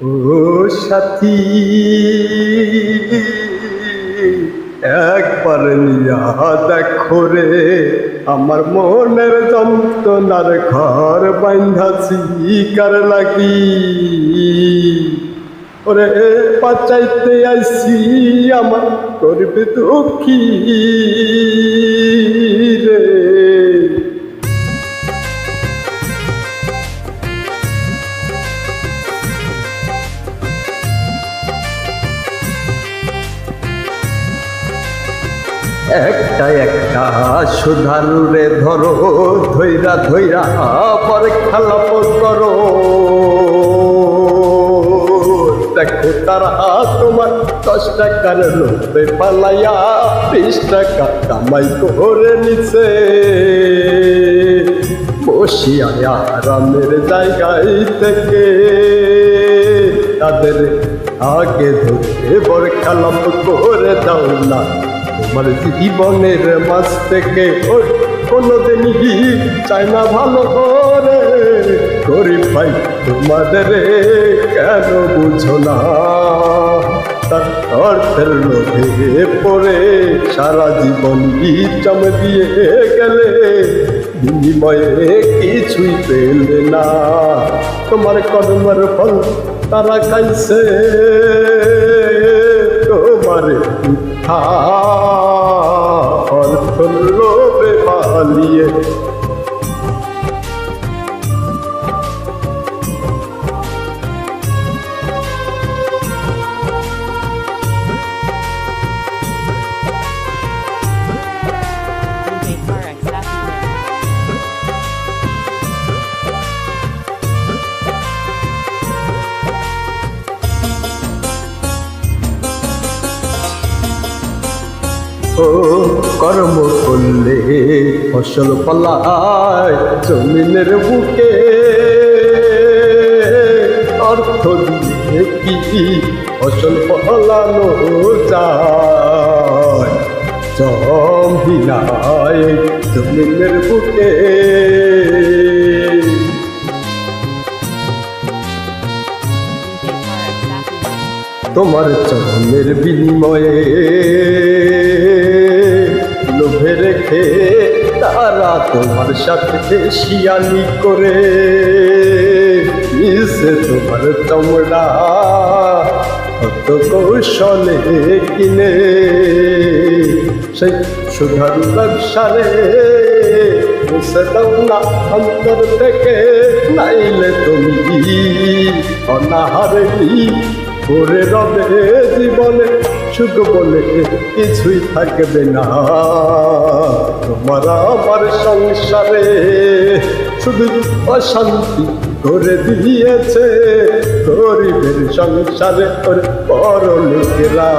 ও সাথী, একবার নিয়া দেখো রে আমার মনের যন্ত্রণার ঘর বান্ধাছি কার লাগি। ওরে পাচাইতে আইসি আমার করবে দুঃখী। একটা একটা, সুধারুরে ধরো, ধৈরা ধৈরা পর খেলাপ করো। দেখো তারা তোমার দশ টাকার লোভে পালাইয়া, বিশ টাকা কামাই করে নিছে। বসিয়া আরামের জায়গায় থেকে তাদের আগে ধরে বর খেলাপ করে দাও না। তোমার জীবনের মাছ থেকে ওই কোনোদিনই চাই না ভালো করে। গরিব ভাই, তোমাদের কেন বুঝো না? তার অর্থের লোভে পড়ে সারা জীবন চম দিয়ে গেলে, বিনিময়ে কিছুই পেলে না। তোমার কর্মের ফল তারা খাইছে, তোমার অর্থ লোভে পালিয়ে DJ Tarek Sassy Mix. ও কর্ম করলে ফসল ফলায় জমিনের বুকে অর্থ দিয়ে কি ফসল ফলানো যায় জমিনায় জমিনের বুকে. তোমার চরণের বিনিময়ে সাথে শিয়ালি করে মিশে তোমার চমড়া। কত কৌশলে কিনে সেই সুধার ব্যবসারে মুছে দাও না অন্তর থেকে, নাইলে তুমি অনাহারে করে রবে জীবনে? সুখ বলে কিছুই থাকবে না। তোমার আমার সংসারে শুধু অশান্তি করে দিয়েছে। গরিবের সংসারে ওর বড় লোকেরা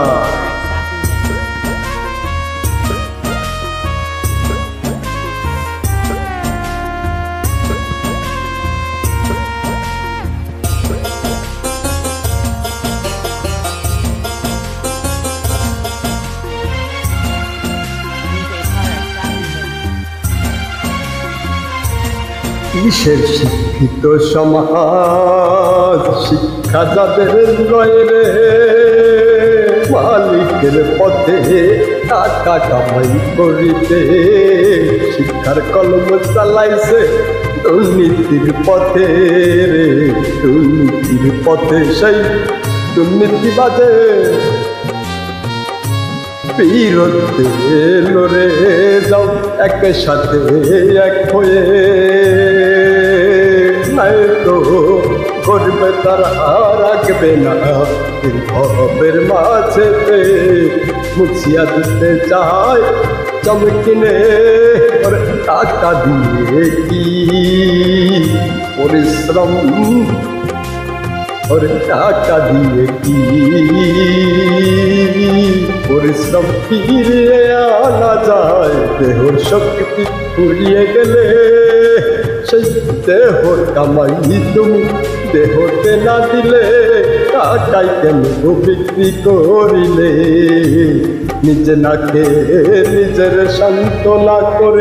কিসের শিক্ষিত সমাজ? শিক্ষা যাদের রয়ে মালিকের পথে টাকা কামাই করিতে শিক্ষার কলম চালাইছে দুর্নীতির পথে রে, দুর্নীতির পথে সেই দুর্নীতিবাদে বিরুদ্ধে লড়ে যাও এক সাথে এক হয়ে। নাই তো করবে তারা রাখবে না। এই ভবের মাঝে মুছিয়া দিতে চায় চমকিনে টাকা দিয়ে কি পরিশ্রম? ওর টাকা দিয়ে কি পরিশ্রম ফিরিয়ে আনা যায়? দেহর শক্তি ফুরিয়ে গেলে দেহর কামাই তুমি। দেহতে না দিলে টাকাই কেন বিক্রি করিলে? নিজে না খেয়ে নিজের সান্ত্বনা করে